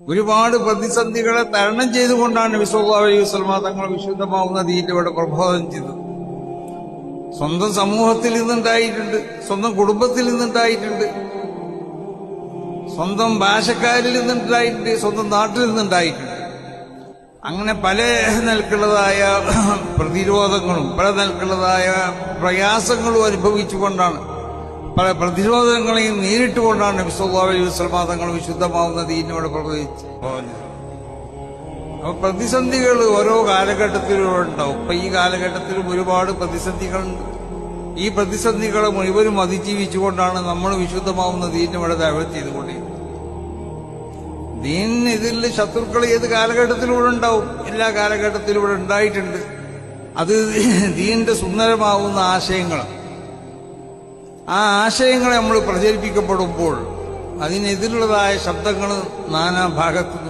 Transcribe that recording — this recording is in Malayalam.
ഒരുപാട് പ്രതിസന്ധികളെ തരണം ചെയ്തുകൊണ്ടാണ് വിശ്വല്ലാ അലൈഹി വസ്ലമ തങ്ങൾ വിശുദ്ധമാവുന്ന ദീനിലൂടെ പ്രബോധനം ചെയ്തത്. സ്വന്തം സമൂഹത്തിൽ നിന്നുണ്ടായിട്ടുണ്ട് സ്വന്തം കുടുംബത്തിൽ നിന്നുണ്ടായിട്ടുണ്ട് സ്വന്തം ഭാഷക്കാരിൽ നിന്നുണ്ടായിട്ടുണ്ട് സ്വന്തം നാട്ടിൽ നിന്നുണ്ടായിട്ടുണ്ട്. അങ്ങനെ പല നിലക്കുള്ളതായ പ്രതിരോധങ്ങളും പല നിലക്കുള്ളതായ പ്രയാസങ്ങളും അനുഭവിച്ചുകൊണ്ടാണ് പല പ്രതിരോധങ്ങളെയും നേരിട്ടുകൊണ്ടാണ് നബി സല്ലല്ലാഹു അലൈഹി വിശുദ്ധമാവുന്ന ദീനോട് പ്രവചിച്ച് അപ്പൊ പ്രതിസന്ധികൾ ഓരോ കാലഘട്ടത്തിലും ഉണ്ടാവും ഇപ്പൊ ഈ കാലഘട്ടത്തിലും ഒരുപാട് പ്രതിസന്ധികളുണ്ട്. ഈ പ്രതിസന്ധികളെ മുഴുവനും അതിജീവിച്ചുകൊണ്ടാണ് നമ്മൾ വിശുദ്ധമാവുന്ന ദീനിവിടെ ദൈവം ചെയ്തുകൊണ്ടിരിക്കുന്നത്. ദീൻ ഇതിൽ ശത്രുക്കൾ ഏത് കാലഘട്ടത്തിലൂടെ ഉണ്ടാവും? എല്ലാ കാലഘട്ടത്തിലും ഇവിടെ ഉണ്ടായിട്ടുണ്ട്. അത് ദീനിന്റെ സുന്ദരമാവുന്ന ആശയങ്ങളാണ്. ആ ആശയങ്ങളെ നമ്മൾ പ്രചരിപ്പിക്കപ്പെടുമ്പോൾ അതിനെതിരുള്ളതായ ശബ്ദങ്ങൾ നാനാ ഭാഗത്തു